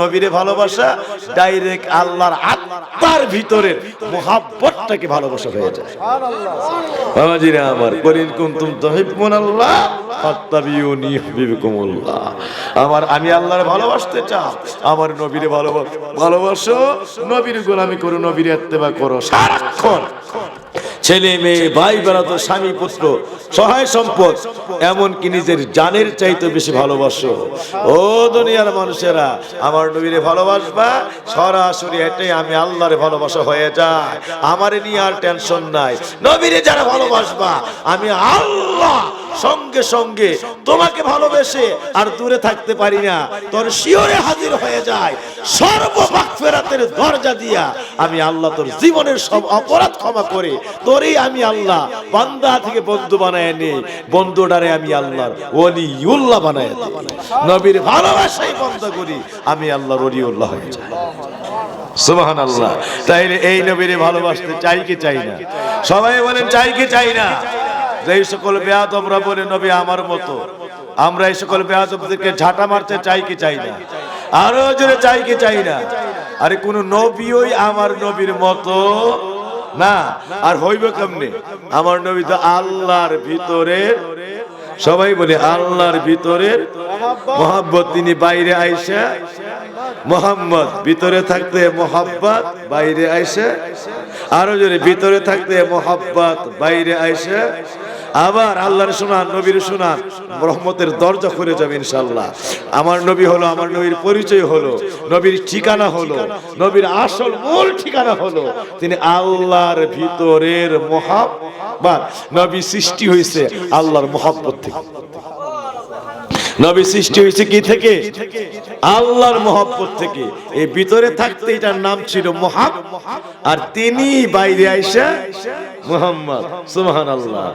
নবীরে ভালোবাসা ডাইরেক্ট আল্লাহর আত্মার ভিতরের মোহাব্বতটাকে ভালোবাসা হয়ে যায়। বাবাজিরা আমার, করিন কুনতুম তুহিব্বুন আল্লাহ ফাত্তাবিউনি ইউহিব্বুকুমুল্লাহ। আমার, আমি আল্লাহর ভালোবাসতে চাও আমার নবীরে ভালোবাস ভালোবাসো, নবীর গোলামি করো, নবীর ইত্তেবা করো, সারাক্ষণ। ছেলে মেয়ে, ভাই বেড়াতো স্বামী পুত্র, সহায় সম্পদ, এমনকি নিজের জানের চাইতে বেশি ভালোবাসো। ও দুনিয়ার মানুষেরা, আমার নবীরে ভালোবাসবা, সরাসরি এটাই আমি আল্লাহরে ভালোবাসা হয়ে যায়। আমারে নিয়ে আর টেনশন নাই। নবীরে যারা ভালোবাসবা, আমি আল্লাহ সঙ্গে সঙ্গে তোমাকে ভালোবেসে আর দূরে থাকতে পারি না। তোর শিওরে হাজির হয়ে যায়। সর্বভাগ ফেরাতের দরজা দিয়া আমি আল্লাহ তোর জীবনের সব অপরাধ ক্ষমা করে, তোরই আমি আল্লাহ বান্দা থেকে বন্ধু বানায় নেই বন্ধুটারে আমি আল্লাহর ওলিউল্লাহ বানায় দিই নবীর ভালোবাসাই বন্ধ করি, আমি আল্লাহর ওলিউল্লাহ হয়ে যাই। সুবহান আল্লাহ তাইলে এই নবীরে ভালোবাসতে চাই কি চাই না? সবাই বলেন, চাই কি চাই না? যেই সকল বেয়াদবরা বলে নবী আমার মতো, আমরা এই সকল বেয়াদবদেরকে ঝাঁটা মারতে চাই কি চাই না? আরও জোরে চাই কি চাই না? আরে কোন নবীই আমার নবীর মতো না। আর হইবে কেমনে? আমার নবী তো আল্লাহর ভিতরে সবাই বলে আল্লাহর ভিতরে মোহাব্বত। তিনি বাইরে আইসা, মোহাম্মদ ভিতরে থাকতে মোহাম্মদ বাইরে আইসা আরও জোরে, ভিতরে থাকতে মোহাব্বত, বাইরে আইসে আবার আল্লাহর শোনান নবীর শোনান রহমতের দরজা খুলে যাবে ইনশাল্লাহ আমার নবী হলো, আমার নবীর পরিচয় হলো, নবীর ঠিকানা হলো, নবীর আসল মূল ঠিকানা হলো। তিনি আল্লাহর ভিতরের মোহাব্বত, নবী সৃষ্টি হয়েছে আল্লাহর মোহাব্বত থেকে। নবী সৃষ্টি হয়েছে কি থেকে? আল্লাহর মহব্বত থেকে। এই ভিতরে থাকতে এটার নাম ছিল মহাব। আর তিনি বাইরে আইসা মোহাম্মদ। সুহান আল্লাহ